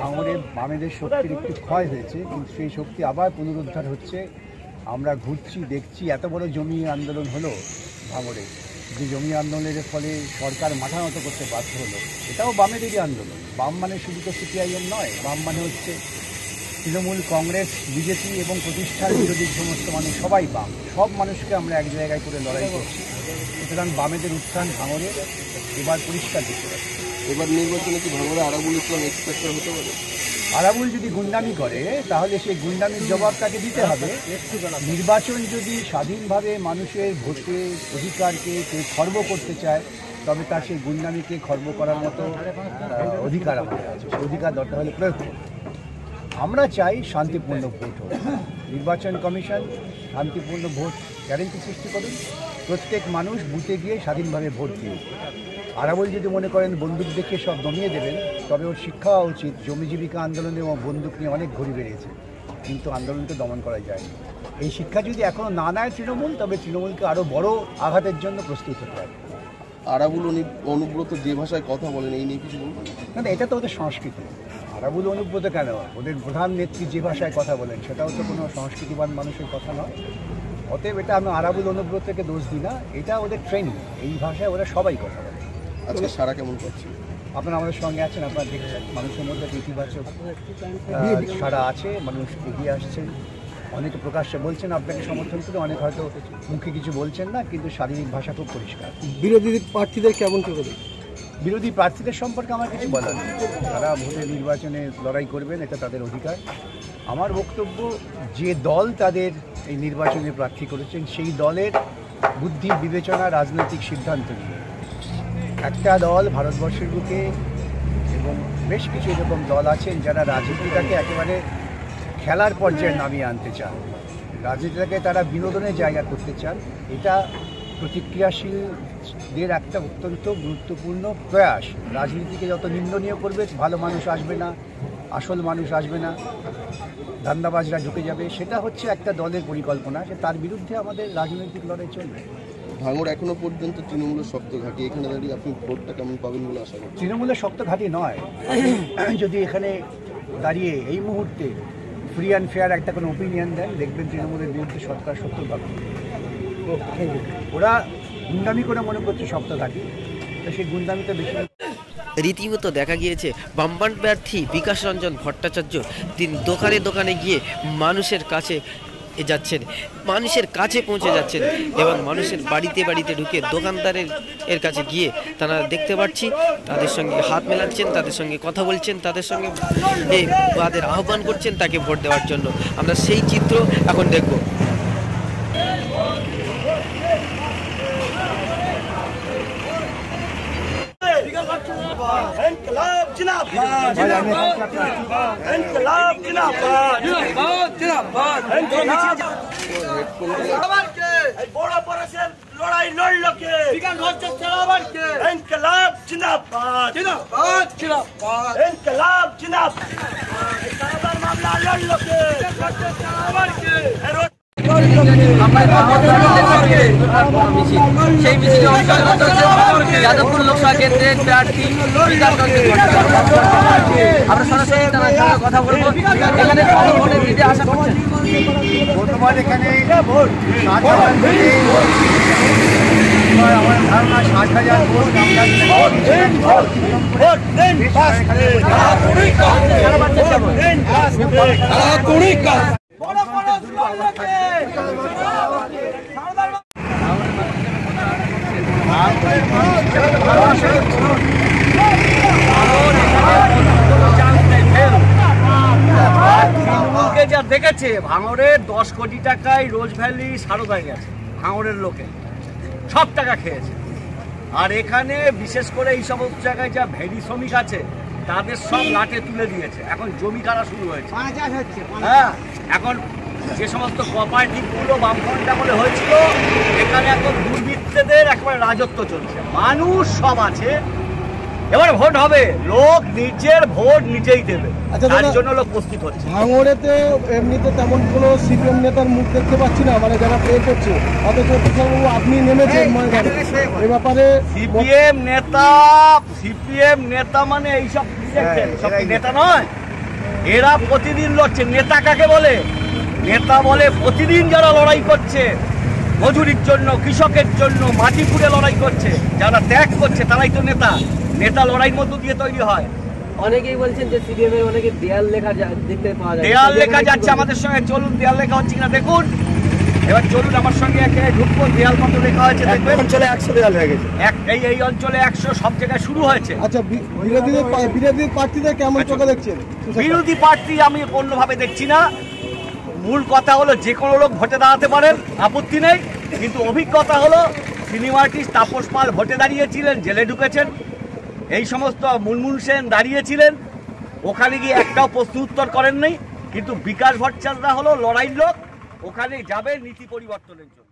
ভাঙড়ে বামেদের শক্তির একটু ক্ষয় হয়েছে, কিন্তু সেই শক্তি আবার পুনরুদ্ধার হচ্ছে। আমরা ঘুরছি, দেখছি, এত বড় জমি আন্দোলন হলো ভাঙড়ে। যে জমি আন্দোলনের ফলে সরকার মাথা মতো করতে বাধ্য হলো, এটাও বামেদেরই আন্দোলন। বাম মানে শুধু তো সিপিআইএম নয়, বাম মানে হচ্ছে তৃণমূল কংগ্রেস, বিজেপি এবং প্রতিষ্ঠার বিরোধী সমস্ত মানুষ, সবাই বাম। সব মানুষকে আমরা এক জায়গায় করে লড়াই করছি। সুতরাং বামেদের উত্থান ভাঙরে এবার পরিষ্কার দেখতে পাচ্ছি এবার নির্বাচনে কি ভাঙড়ে আরাবুল ইসলাম এক্সপেক্টার হতে পারে? আরাবুল যদি গুন্ডামি করে, তাহলে সেই গুন্ডামির জবাব তাকে দিতে হবে? নির্বাচন যদি স্বাধীনভাবে মানুষের ভোটের অধিকারকে কেউ খর্ব করতে চায়, তবে তার সেই গুন্ডামিকে খর্ব করার মতো অধিকার আমাদের আছে। সেই অধিকার দরকার হলে প্রয়োগ আমরা চাই শান্তিপূর্ণ ভোট হোক। নির্বাচন কমিশন শান্তিপূর্ণ ভোট গ্যারেন্টি সৃষ্টি করুন প্রত্যেক মানুষ বুথে গিয়ে স্বাধীনভাবে ভোট দিন আরাবল যদি মনে করেন বন্দুক দেখিয়ে সব দমিয়ে দেবেন তবে ওর শিক্ষা হওয়া উচিত। জমি জীবিকা আন্দোলনে ও বন্দুক নিয়ে অনেক ঘুরি বেড়িয়েছে কিন্তু আন্দোলনকে দমন করা যায়নি। এই শিক্ষা যদি এখনও না নেয় তৃণমূল তবে তৃণমূলকে আরও বড় আঘাতের জন্য প্রস্তুত হতে হবে। আরাবুল অনু- অনুব্রত যে ভাষায় কথা বলেন এই নিয়ে কিছু বলবেন না না, এটা তো ওদের সংস্কৃতি। আরাবুল অনুব্রত কেন? ওদের প্রধান নেত্রী যে ভাষায় কথা বলেন সেটাও তো কোনো সংস্কৃতিবান মানুষের কথা নয়। অতএব এটা আমি আরাবুল অনুব্রতকে দোষ দিই না এটা ওদের ট্রেনিং এই ভাষায় ওরা সবাই কথা বলে। আজকে সারা কেমন পাচ্ছি আপনারা আমাদের সঙ্গে আছেন আপনারা দেখছেন মানুষের মধ্যে ইতিবাচক সাড়া আছে মানুষ এগিয়ে আসছেন। অনেকে প্রকাশ্যে বলছেন আপনাকে সমর্থন করে অনেক হয়তো মুখে কিছু বলছেন না কিন্তু শারীরিক ভাষা খুব পরিষ্কার। বিরোধী প্রার্থীদের কেমন করে বিরোধী প্রার্থীদের সম্পর্কে আমার কিছু বলার নেই। তারা ভোটের নির্বাচনে লড়াই করবেন এটা তাদের অধিকার। আমার বক্তব্য যে দল তাদের এই নির্বাচনে প্রার্থী করেছেন সেই দলের বুদ্ধি বিবেচনা রাজনৈতিক সিদ্ধান্ত নিয়ে। একটা দল ভারতবর্ষের বুকে এবং বেশ কিছু এরকম দল আছেন যারা রাজনীতিটাকে একেবারে খেলার পর্যায়ে নামিয়ে আনতে চান। রাজনীতিটাকে তারা বিনোদনের জায়গা করতে চান। এটা প্রতিক্রিয়াশীলদের একটা অত্যন্ত গুরুত্বপূর্ণ প্রয়াস। রাজনীতিকে যত নিন্দনীয় করবে, ভালো মানুষ আসবে না, আসল মানুষ আসবে না, ধান্দাবাজরা ঢুকে যাবে। সেটা হচ্ছে একটা দলের পরিকল্পনা যে তার বিরুদ্ধে আমাদের রাজনৈতিক লড়াই চলবে। ভাঙড় এখনও পর্যন্ত তৃণমূলের শক্ত ঘাঁটি। এখানে দাঁড়িয়ে আপনি ভোটটা কেমন পাবেন বলে আশা করছেন? তৃণমূলের শক্ত ঘাঁটি নয়। যদি এখানে দাঁড়িয়ে এই মুহূর্তে ফ্রি অ্যান্ড ফেয়ার একটা কোনো ওপিনিয়ন দেন দেখবেন তৃণমূলের বিরুদ্ধে সরকার সত্তর ভাগ ওরা গুন্ডামি করে মনে করছে শক্ত ঘাঁটি। তো সেই গুন্ডামিতে বেশি রীতিমতো দেখা গিয়েছে বামবান প্রার্থী বিকাশ রঞ্জন ভট্টাচার্য। তিনি দোকানে দোকানে গিয়ে মানুষের কাছে যাচ্ছেন, মানুষের কাছে পৌঁছে যাচ্ছেন এবং মানুষের বাড়িতে বাড়িতে ঢুকে দোকানদারের এর কাছে গিয়ে তারা দেখতে পাচ্ছি, তাদের সঙ্গে হাত মেলাচ্ছেন, তাদের সঙ্গে কথা বলছেন, তাদের সঙ্গে তাদের আহ্বান করছেন তাকে ভোট দেওয়ার জন্য। আমরা সেই চিত্র এখন দেখব। انقلاب جناب انقلاب جناب জিন্দাবাদ বড় অপারেশন লড়াই লড়লকে চালাবারকে ইনকলাব জিন্দাবাদ জিন্দাবাদ জিন্দাবাদ ইনকলাব জিন্দাবাদ মামলা লড়লকে চালাবারকে সেই মিছিলে অংশগ্রহণ করছে যাদবপুর লোকসভা কেন্দ্রের প্রার্থী আমরা সরাসরি তার সঙ্গে কথা বলব। এখানে কত ভোটের দিতে আশা করছেন? বর্তমান এখানে ভোটে আমার ধারণা ষাট হাজার ভোট আমরা ভোট দেন বড় পরেশ লড়ল কে তৃণমূলকে যা দেখেছে ভাঙড়ের দশ কোটি টাকায় রোজ ভ্যালি সারদায় গেছে ভাঙড়ের লোকে। সব টাকা খেয়েছে। আর এখানে বিশেষ করে এই সমস্ত জায়গায় যা ভেড়ি শ্রমিক আছে তাদের সব লাটে তুলে দিয়েছে। এখন জমি কাটা শুরু হয়েছে। হ্যাঁ এখন যে সমস্ত কোঅপারেটিভগুলো বামফ্রন্ট আমলে হয়েছিল এখানে এখন দুর্বৃত্তদের একবার রাজত্ব চলছে। মানুষ সব আছে। এবার ভোট হবে। লোক নিজের ভোট নিজেই দেবে। আচ্ছা, তার জন্য লোক প্রস্তুত হচ্ছে। ভাঙড়েতে এমনিতে তেমন কোনো সিপিএম নেতার মুখ দেখতে পাচ্ছি না মানে যারা প্রে করছে। অথচ তুষারবাবু আপনি নেমেছেন ময়দানে এ ব্যাপারে সিপিএম নেতা সিপিএম নেতা মানে এইসব দেখছেন? নেতা। নয়? এরা প্রতিদিন লড়ছে। নেতা কাকে বলে? নেতা বলে প্রতিদিন যারা লড়াই করছে মজুরির জন্য কৃষকের জন্য মাটি পুড়ে লড়াই করছে যারা ত্যাগ করছে তারাই তো নেতা। নেতা লড়াইয়ের মধ্য দিয়ে তৈরি হয়। অনেকেই বলছেন যে সিডিএম এর অনেকে দেয়াল লেখা দেখতে পাওয়া যায় দেয়াল লেখা যাচ্ছে আমাদের সঙ্গে। চলুন দেয়াল লেখা হচ্ছে কিনা দেখুন। এবার চলুন আমার সঙ্গে একে ঢুকবো। দেয়াল কত লেখা হয়েছে দেখবেন? অঞ্চলে একশো দেওয়াল হয়ে গেছে। এক এই এই অঞ্চলে একশো সব জায়গায় শুরু হয়েছে। আচ্ছা বি- বিরোধীদের বিরোধী প্রার্থীদের কেমন চোখে দেখছেন? বিরোধী প্রার্থী আমি অন্যভাবে দেখছি না। মূল কথা হলো যে কোনো লোক ভোটে দাঁড়াতে পারেন, আপত্তি নেই। কিন্তু অভিজ্ঞতা হলো, সিনেমা আর্টিস্ট তাপস পাল ভোটে দাঁড়িয়েছিলেন, জেলে ঢুকেছেন। এই সমস্ত মুনমুন সেন দাঁড়িয়েছিলেন। ওখানে গিয়ে একটাও প্রশ্ন উত্তর করেননি। কিন্তু বিকাশ ভট্টাচার্যরা হলো লড়াইয়ের লোক। ওখানে যাবে নীতি পরিবর্তনের জন্য।